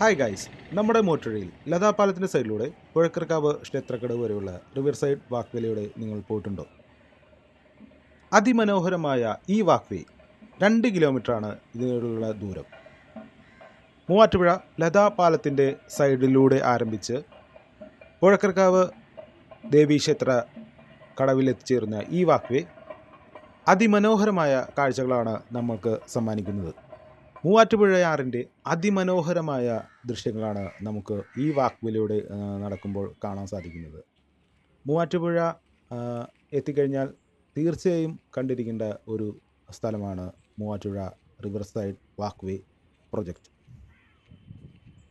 Hi guys നമ്മുടെ മോട്ടറിയിൽ ലതാപാലത്തിന്റെ സൈഡിലൂടെ പുഴക്കർക്കാവ് ക്ഷേത്രക്കടവ് വരെയുള്ള റിവർ സൈഡ് വാക്വേലയുടെ നിങ്ങൾ പോയിട്ടുണ്ടോ? അതിമനോഹരമായ ഈ വാക്വേ രണ്ട് കിലോമീറ്ററാണ് ഇതിനുള്ള ദൂരം. മൂവാറ്റുപുഴ ലതാപാലത്തിന്റെ സൈഡിലൂടെ ആരംഭിച്ച് പുഴക്കർക്കാവ് ദേവീക്ഷേത്ര കടവിലെത്തിച്ചേർന്ന ഈ വാക്വേ അതിമനോഹരമായ കാഴ്ചകളാണ് നമ്മൾക്ക് സമ്മാനിക്കുന്നത്. മൂവാറ്റുപുഴയാറിന്റെ അതിമനോഹരമായ ദൃശ്യങ്ങളാണ് നമുക്ക് ഈ വാക്കുവിലൂടെ നടക്കുമ്പോൾ കാണാൻ സാധിക്കുന്നത്. മൂവാറ്റുപുഴ എത്തിക്കഴിഞ്ഞാൽ തീർച്ചയായും കണ്ടിരിക്കേണ്ട ഒരു സ്ഥലമാണ് Muvattupuzha river side walkway project.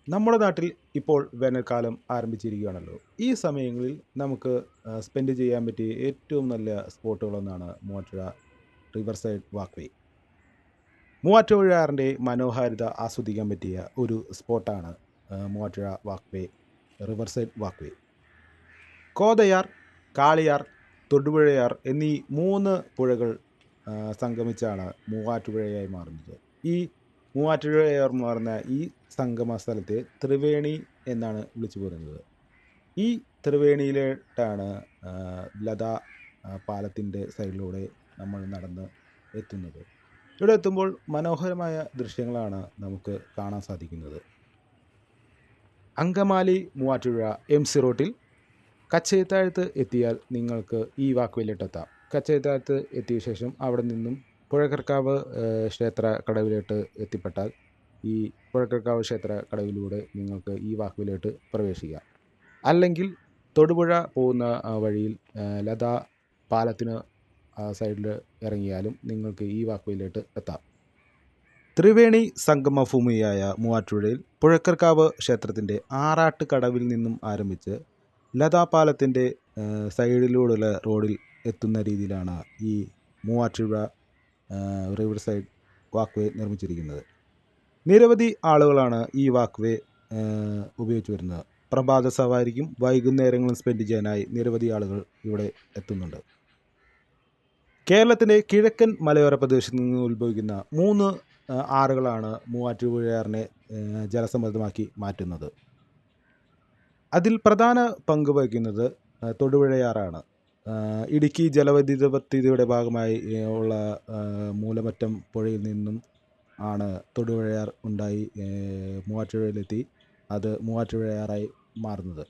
നമ്മുടെ നാട്ടിൽ ഇപ്പോൾ വേനൽക്കാലം ആരംഭിച്ചിരിക്കുകയാണല്ലോ. ഈ സമയങ്ങളിൽ നമുക്ക് സ്പെൻഡ് ചെയ്യാൻ പറ്റിയ ഏറ്റവും നല്ല സ്പോട്ടുകളൊന്നാണ് മൂവാറ്റുപുഴ റിവർ സൈഡ് വാക്ക്വേ മൂവാറ്റുപുഴയാറിന്റെ മനോഹാരിത ആസ്വദിക്കാൻ പറ്റിയ ഒരു സ്പോട്ടാണ് Muvattupuzha walkway riverside walkway Kothayar Kaliyar Thodupuzhayar എന്നീ മൂന്ന് പുഴകൾ സംഗമിച്ചാണ് മൂവാറ്റുപുഴയായി മാറുന്നത്. ഈ മൂവാറ്റുപുഴയാർ മാറുന്ന ഈ സംഗമ സ്ഥലത്തെ ത്രിവേണി എന്നാണ് വിളിച്ചു പറയുന്നത്. ഈ ത്രിവേണിയിലോട്ടാണ് ലതാ പാലത്തിന്റെ സൈഡിലൂടെ നമ്മൾ നടന്ന് എത്തുന്നത്. ഇവിടെ എത്തുമ്പോൾ മനോഹരമായ ദൃശ്യങ്ങളാണ് നമുക്ക് കാണാൻ സാധിക്കുന്നത്. അങ്കമാലി മൂവാറ്റുപുഴ എം സി റോട്ടിൽ കച്ചയത്താഴത്ത് എത്തിയാൽ നിങ്ങൾക്ക് ഈ വാക്കുവയിലോട്ടെത്താം കച്ചയത്താഴത്ത് എത്തിയ ശേഷം അവിടെ നിന്നും പുഴക്കർക്കാവ് ക്ഷേത്ര കടവിലോട്ട് എത്തിപ്പെട്ടാൽ ഈ പുഴക്കർക്കാവ് ക്ഷേത്ര കടവിലൂടെ നിങ്ങൾക്ക് ഈ വാക്കുവിലോട്ട് പ്രവേശിക്കാം. അല്ലെങ്കിൽ തൊടുപുഴ പോകുന്ന വഴിയിൽ ലതാ പാലത്തിന് സൈഡിൽ ഇറങ്ങിയാലും നിങ്ങൾക്ക് ഈ വാക്കുവയിലോട്ട് എത്താം. ത്രിവേണി സംഗമഭൂമിയായ മൂവാറ്റുപുഴയിൽ പുഴക്കർക്കാവ് ക്ഷേത്രത്തിന്റെ ആറാട്ട് കടവിൽ നിന്നും ആരംഭിച്ച് ലതാപാലത്തിന്റെ സൈഡിലൂടെയുള്ള റോഡിൽ എത്തുന്ന രീതിയിലാണ് ഈ മൂവാറ്റുപുഴ റിവർ സൈഡ് വാക്വേ നിർമ്മിച്ചിരിക്കുന്നത്. നിരവധി ആളുകളാണ് ഈ വാക്വേ ഉപയോഗിച്ച് വരുന്നത്. പ്രഭാത സവാരിക്കും വൈകുന്നേരങ്ങളും സ്പെൻഡ് ചെയ്യാനായി നിരവധി ആളുകൾ ഇവിടെ എത്തുന്നുണ്ട്. കേരളത്തിന്റെ കിഴക്കൻ മലയോര പ്രദേശത്ത് നിന്ന് ഉത്ഭവിക്കുന്ന മൂന്ന് ആറുകളാണ് മൂവാറ്റുപുഴയാറിനെ ജലസമൃദ്ധമാക്കി മാറ്റുന്നത്. അതിൽ പ്രധാന പങ്ക് വഹിക്കുന്നത് തൊടുപുഴയാറാണ്. ഇടുക്കി ജലവൈദ്യുത പദ്ധതിയുടെ ഭാഗമായി ഉള്ള മൂലമറ്റം പുഴയിൽ നിന്നും ആണ് തൊടുപുഴയാർ ഉണ്ടായി മൂവാറ്റുപുഴയിലെത്തി അത് മൂവാറ്റുപുഴയാറായി മാറുന്നത്.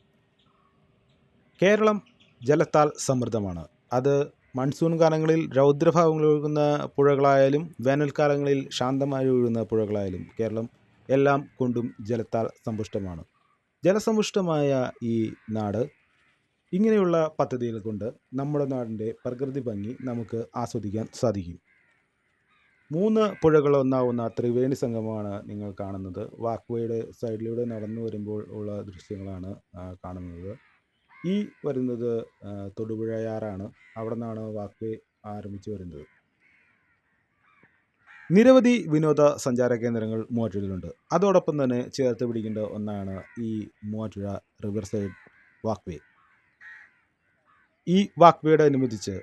കേരളം ജലത്താൽ സമൃദ്ധമാണ്. അത് മൺസൂൺ കാലങ്ങളിൽ രൗദ്രഭാവങ്ങൾ ഒഴുകുന്ന പുഴകളായാലും വേനൽക്കാലങ്ങളിൽ ശാന്തമായി ഒഴുകുന്ന പുഴകളായാലും കേരളം എല്ലാം കൊണ്ടും ജലത്താൽ സമ്പുഷ്ടമാണ്. ജലസമ്പുഷ്ടമായ ഈ നാട് ഇങ്ങനെയുള്ള പദ്ധതികൾ കൊണ്ട് നമ്മുടെ നാടിന്റെ പ്രകൃതി ഭംഗി നമുക്ക് ആസ്വദിക്കാൻ സാധിക്കും. മൂന്ന് പുഴകൾ ഒന്നാവുന്ന ത്രിവേണി സംഗമമാണ് നിങ്ങൾ കാണുന്നത്. വാക്ക്വേയുടെ സൈഡിലൂടെ നടന്നു വരുമ്പോൾ ഉള്ള ദൃശ്യങ്ങളാണ് കാണുന്നത്. ഈ വരുന്നത് തൊടുപുഴയാറാണ് അവിടെ നിന്നാണ് വാക്ക് ആരംഭിച്ചു വരുന്നത്. നിരവധി വിനോദ സഞ്ചാര കേന്ദ്രങ്ങൾ മൂവാറ്റുഴയിലുണ്ട് അതോടൊപ്പം തന്നെ ചേർത്ത് പിടിക്കേണ്ട ഒന്നാണ് ഈ മൂവാറ്റുഴ റിവർ സൈഡ് വാക്വേ ഈ വാക്വേയോട് അനുബന്ധിച്ച്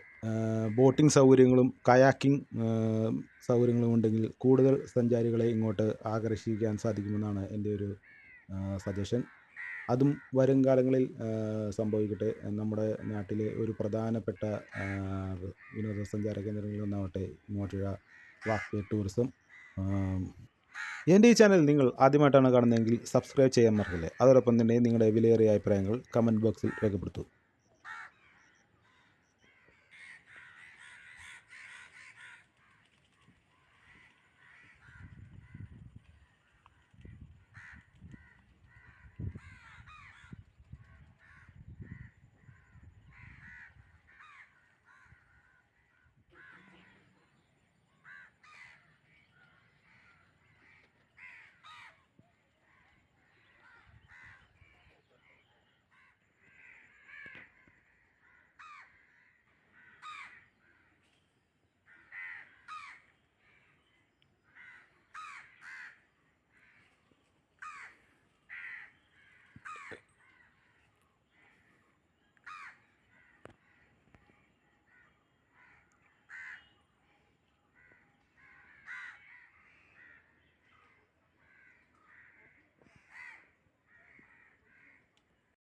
ബോട്ടിംഗ് സൗകര്യങ്ങളും കയാക്കിംഗ് സൗകര്യങ്ങളും ഉണ്ടെങ്കിൽ കൂടുതൽ സഞ്ചാരികളെ ഇങ്ങോട്ട് ആകർഷിക്കാൻ സാധിക്കുമെന്നാണ് എന്റെ ഒരു സജഷൻ. അതും വരും കാലങ്ങളിൽ സംഭവിക്കട്ടെ. നമ്മുടെ നാട്ടിലെ ഒരു പ്രധാനപ്പെട്ട വിനോദസഞ്ചാര കേന്ദ്രങ്ങളിൽ ഒന്നാവട്ടെ മൂവാറ്റുപുഴ വാക്ക് ടൂറിസം. എന്റെ ഈ ചാനൽ നിങ്ങൾ ആദ്യമായിട്ടാണ് കാണുന്നതെങ്കിൽ സബ്സ്ക്രൈബ് ചെയ്യാൻ മറക്കല്ലേ. അതോടൊപ്പം തന്നെ നിങ്ങളുടെ വിലയേറിയ അഭിപ്രായങ്ങൾ കമന്റ് ബോക്സിൽ രേഖപ്പെടുത്തൂ.